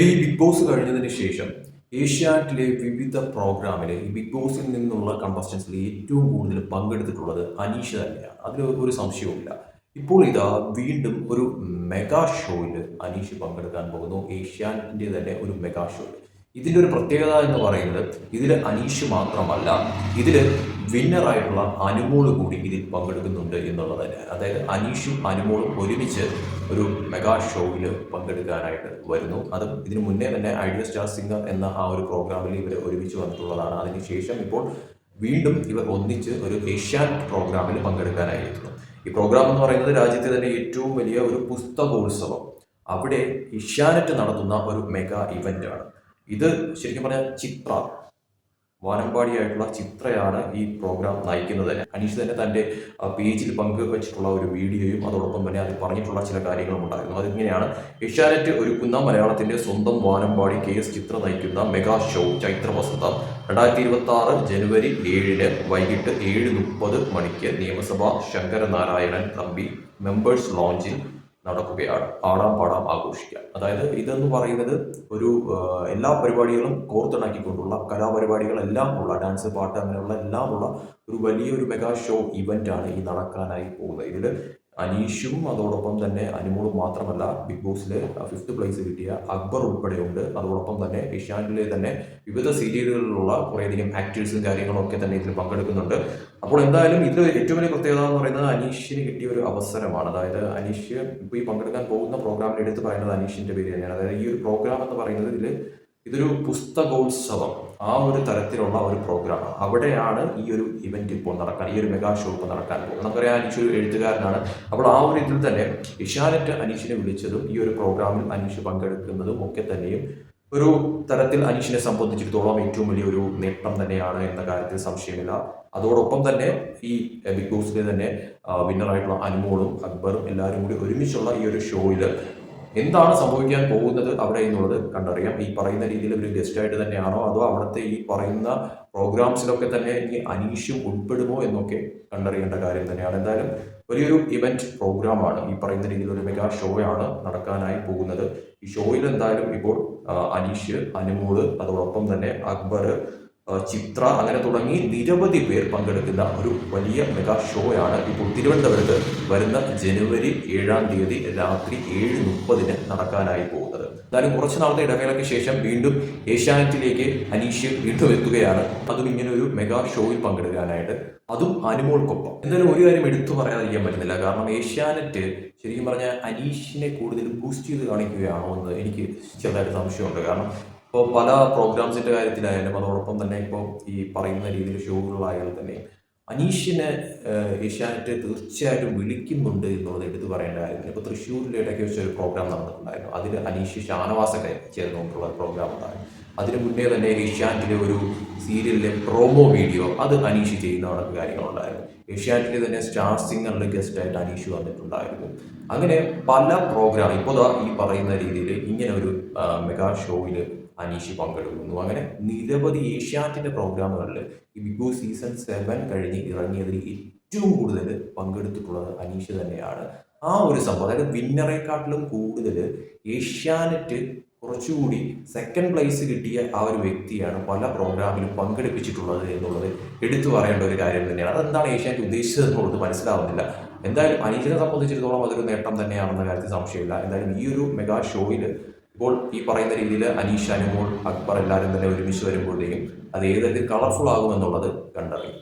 ഈ big boss കഴിഞ്ഞതിന് ശേഷം ഏഷ്യാനെറ്റിലെ വിവിധ പ്രോഗ്രാമിലെ ഈ ബിഗ് ബോസിൽ നിന്നുള്ള കണ്ടസ്റ്റൻസിൽ ഏറ്റവും കൂടുതൽ പങ്കെടുത്തിട്ടുള്ളത് അനീഷ തന്നെയാണ് അതിൽ ഒരു സംശയവുമില്ല. ഇപ്പോൾ ഇതാ വീണ്ടും ഒരു മെഗാ ഷോയിൽ അനീഷ് പങ്കെടുക്കാൻ പോകുന്നു. ഏഷ്യാനെറ്റിന്റെ തന്നെ ഒരു മെഗാ ഷോയിൽ ഇതിന്റെ ഒരു പ്രത്യേകത എന്ന് പറയുന്നത് ഇതിൽ അനീഷ് മാത്രമല്ല ഇതിൽ വിന്നറായിട്ടുള്ള അനുമോൾ കൂടി ഇതിൽ പങ്കെടുക്കുന്നുണ്ട് എന്നുള്ളത് തന്നെ. അതായത് അനീഷും അനുമോളും ഒരുമിച്ച് ഒരു മെഗാ ഷോയിൽ പങ്കെടുക്കാനായിട്ട് വരുന്നു. അത് ഇതിനു മുന്നേ തന്നെ ഐഡിയ സ്റ്റാർ സിംഗർ എന്ന ആ ഒരു പ്രോഗ്രാമിൽ ഇവർ ഒരുമിച്ച് വന്നിട്ടുള്ളതാണ്. അതിനുശേഷം ഇപ്പോൾ വീണ്ടും ഇവർ ഒന്നിച്ച് ഒരു ഏഷ്യാൻ പ്രോഗ്രാമിൽ പങ്കെടുക്കാനായിരിക്കുന്നു. ഈ പ്രോഗ്രാം എന്ന് പറയുന്നത് രാജ്യത്തെ തന്നെ ഏറ്റവും വലിയ ഒരു പുസ്തകോത്സവം. അവിടെ ഏഷ്യാനെറ്റ് നടത്തുന്ന ഒരു മെഗാ ഇവന്റ് ആണ് ഇത് ശരിക്കും പറഞ്ഞാൽ ചിത്ര വാനമ്പാടിയായിട്ടുള്ള ചിത്രയാണ് ഈ പ്രോഗ്രാം നയിക്കുന്നത്. അനീഷ് തന്നെ തന്റെ പേജിൽ പങ്കുവച്ചിട്ടുള്ള ഒരു വീഡിയോയും അതോടൊപ്പം തന്നെ അതിൽ പറഞ്ഞിട്ടുള്ള ചില കാര്യങ്ങളും ഉണ്ടായിരുന്നു. അതിങ്ങനെയാണ് ഏഷ്യാനെറ്റ് ഒരുക്കുന്ന മലയാളത്തിന്റെ സ്വന്തം വാനമ്പാടി കെ എസ് ചിത്ര നയിക്കുന്ന മെഗാ ഷോ ചൈത്ര വസന്തം. രണ്ടായിരത്തി ഇരുപത്തി ആറ് ജനുവരി ഏഴിന് വൈകിട്ട് ഏഴ് മുപ്പത് മണിക്ക് നിയമസഭ ശങ്കരനാരായണൻ തമ്പി മെമ്പേഴ്സ് ലോഞ്ചിൽ നടക്കുകയാണ്. ആടാം പാടാം ആഘോഷിക്കാം. അതായത് ഇതെന്ന് പറയുന്നത് ഒരു എല്ലാ പരിപാടികളും കോർത്തിണക്കിക്കൊണ്ടുള്ള കലാപരിപാടികളെല്ലാം ഉള്ള ഡാൻസ് പാട്ട് അങ്ങനെയുള്ള എല്ലാം ഉള്ള ഒരു വലിയൊരു മെഗാ ഷോ ഇവന്റ് ആണ് ഈ നടക്കാനായി പോകുന്നത്. ഇതിൽ അനീഷും അതോടൊപ്പം തന്നെ അനുമോളും മാത്രമല്ല ബിഗ് ബോസിൽ ഫിഫ്ത് പ്ലേസ് കിട്ടിയ അക്ബർ ഉൾപ്പെടെയുണ്ട്. അതോടൊപ്പം തന്നെ ഏഷ്യാനിലെ തന്നെ വിവിധ സീരിയലുകളിലുള്ള കുറേയധികം ആക്ടേഴ്സും കാര്യങ്ങളും ഒക്കെ തന്നെ ഇതിൽ പങ്കെടുക്കുന്നുണ്ട്. അപ്പോൾ എന്തായാലും ഇതിൽ ഏറ്റവും വലിയ പ്രത്യേകത എന്ന് പറയുന്നത് അനീഷിന് കിട്ടിയ ഒരു അവസരമാണ്. അതായത് അനീഷ് ഇപ്പോൾ ഈ പങ്കെടുക്കാൻ പോകുന്ന പ്രോഗ്രാമിൽ എടുത്ത് പറയുന്നത് അനീഷിന്റെ പേര് തന്നെയാണ്. അതായത് ഈ ഒരു പ്രോഗ്രാം എന്ന് പറയുന്നത് ഇതിൽ ഇതൊരു പുസ്തകോത്സവം. ആ ഒരു തരത്തിലുള്ള ഒരു പ്രോഗ്രാം അവിടെയാണ് ഈ ഒരു ഇവന്റ് ഇപ്പോൾ നടക്കാൻ ഈ ഒരു മെഗാ ഷോ ഇപ്പോൾ നടക്കാൻ പോകുന്നത്. നമുക്കറിയാം അനീഷ് ഒരു എഴുത്തുകാരനാണ്. അപ്പോൾ ആ ഒരു ഇതിൽ തന്നെ ഇഷാനറ്റ് അനീഷിനെ വിളിച്ചതും ഈ ഒരു പ്രോഗ്രാമിൽ അനീഷ് പങ്കെടുക്കുന്നതും ഒക്കെ തന്നെയും ഒരു തരത്തിൽ അനീഷിനെ സംബന്ധിച്ചിടത്തോളം ഏറ്റവും വലിയൊരു നേട്ടം തന്നെയാണ് എന്ന കാര്യത്തിൽ സംശയമില്ല. അതോടൊപ്പം തന്നെ ഈ ബിഗ് ബോസിലെ തന്നെ വിന്നറായിട്ടുള്ള അനുമോളും അക്ബറും എല്ലാവരും കൂടി ഒരുമിച്ചുള്ള ഈ ഒരു ഷോയിൽ എന്താണ് സംഭവിക്കാൻ പോകുന്നത് അവിടെ എന്നുള്ളത് കണ്ടറിയാം. ഈ പറയുന്ന രീതിയിൽ ഒരു ഗസ്റ്റായിട്ട് തന്നെയാണോ അതോ അവിടുത്തെ ഈ പറയുന്ന പ്രോഗ്രാംസിലൊക്കെ തന്നെ ഇനി അനീഷും ഉൾപ്പെടുമോ എന്നൊക്കെ കണ്ടറിയേണ്ട കാര്യം തന്നെയാണ്. എന്തായാലും വലിയൊരു ഇവന്റ് പ്രോഗ്രാമാണ് ഈ പറയുന്ന രീതിയിൽ ഒരു മെഗാ ഷോയാണ് നടക്കാനായി പോകുന്നത്. ഈ ഷോയിൽ എന്തായാലും ഇപ്പോൾ അനീഷ് അനുമോൾ അതോടൊപ്പം തന്നെ അക്ബർ ചിത്ര അങ്ങനെ തുടങ്ങി നിരവധി പേർ പങ്കെടുക്കുന്ന ഒരു വലിയ മെഗാ ഷോയാണ് ഇപ്പോൾ തിരുവനന്തപുരത്ത് വരുന്ന ജനുവരി ഏഴാം തീയതി രാത്രി ഏഴ് മുപ്പതിന് നടക്കാനായി പോകുന്നത്. എന്തായാലും കുറച്ച് നാളത്തെ ഇടവേളയ്ക്ക് ശേഷം വീണ്ടും ഏഷ്യാനെറ്റിലേക്ക് അനീഷ് വീണ്ടും എത്തുകയാണ്. അതും ഇങ്ങനെ ഒരു മെഗാ ഷോയിൽ പങ്കെടുക്കാനായിട്ട്. അതും അനുമോൾക്കൊപ്പം. എന്തായാലും ഒരു കാര്യം എടുത്തു പറയാതിരിക്കാൻ പറ്റുന്നില്ല. കാരണം ഏഷ്യാനെറ്റ് ശരിക്കും പറഞ്ഞാൽ അനീഷിനെ കൂടുതൽ ബൂസ്റ്റ് ചെയ്ത് കാണിക്കുകയാണോ എന്ന് എനിക്ക് ചെറുതായിട്ട് സംശയമുണ്ട്. കാരണം ഇപ്പോൾ പല പ്രോഗ്രാംസിന്റെ കാര്യത്തിലായാലും അതോടൊപ്പം തന്നെ ഇപ്പോൾ ഈ പറയുന്ന രീതിയിൽ ഷോകളായാലും തന്നെ അനീഷിനെ ഏഷ്യാനെറ്റ് തീർച്ചയായിട്ടും വിളിക്കുന്നുണ്ട് എന്നുള്ളത് എടുത്തു പറയേണ്ട കാര്യമില്ല. ഇപ്പോൾ തൃശ്ശൂരിൽ ഇടയ്ക്ക് ഒരു പ്രോഗ്രാം നടന്നിട്ടുണ്ടായിരുന്നു. അതിൽ അനീഷ് ഷാനവാസൊക്കെ ചേർന്നുകൊണ്ടുള്ള പ്രോഗ്രാം ഉണ്ടായിരുന്നു. അതിന് മുന്നേ തന്നെ ഏഷ്യാനെറ്റിലെ ഒരു സീരിയലിലെ പ്രോമോ വീഡിയോ അത് അനീഷ് ചെയ്യുന്ന കണക്ക് കാര്യങ്ങളുണ്ടായിരുന്നു. ഏഷ്യാനെറ്റിലെ തന്നെ സ്റ്റാർ സിംഗറിന്റെ ഗസ്റ്റായിട്ട് അനീഷ് വന്നിട്ടുണ്ടായിരുന്നു. അങ്ങനെ പല പ്രോഗ്രാം ഇപ്പോൾ ഈ പറയുന്ന രീതിയിൽ ഇങ്ങനെ ഒരു മെഗാ ഷോയിൽ അനീഷ് പങ്കെടുക്കുന്നു. അങ്ങനെ നിരവധി ഏഷ്യാറ്റിന്റെ പ്രോഗ്രാമുകളിൽ ഈ ബിഗ് ബോസ് സീസൺ സെവൻ കഴിഞ്ഞ് ഇറങ്ങിയതിൽ ഏറ്റവും കൂടുതൽ പങ്കെടുത്തിട്ടുള്ളത് അനീഷ് തന്നെയാണ്. ആ ഒരു സംഭവം അതായത് വിന്നറേക്കാട്ടിലും കൂടുതൽ ഏഷ്യാനെറ്റ് കുറച്ചുകൂടി സെക്കൻഡ് പ്ലേസ് കിട്ടിയ ആ ഒരു വ്യക്തിയാണ് പല പ്രോഗ്രാമിലും പങ്കെടുപ്പിച്ചിട്ടുള്ളത് എന്നുള്ളത് എടുത്തു പറയേണ്ട ഒരു കാര്യം തന്നെയാണ്. അതെന്താണ് ഏഷ്യാനെറ്റ് ഉദ്ദേശിച്ചത് എന്നുള്ളത് മനസ്സിലാവുന്നില്ല. എന്തായാലും അനീഷിനെ സംബന്ധിച്ചിടത്തോളം അതൊരു നേട്ടം തന്നെയാണെന്ന കാര്യത്തിൽ സംശയമില്ല. എന്തായാലും ഈ ഒരു മെഗാ ഷോയിൽ ഇപ്പോൾ ഈ പറയുന്ന രീതിയിൽ അനീഷ് അനുമോൾ അക്ബർ എല്ലാവരും തന്നെ ഒരുമിച്ച് വരുമ്പോഴത്തേക്കും അത് ഏതൊക്കെ കളർഫുൾ ആകുമെന്നുള്ളത് കണ്ടറിയും.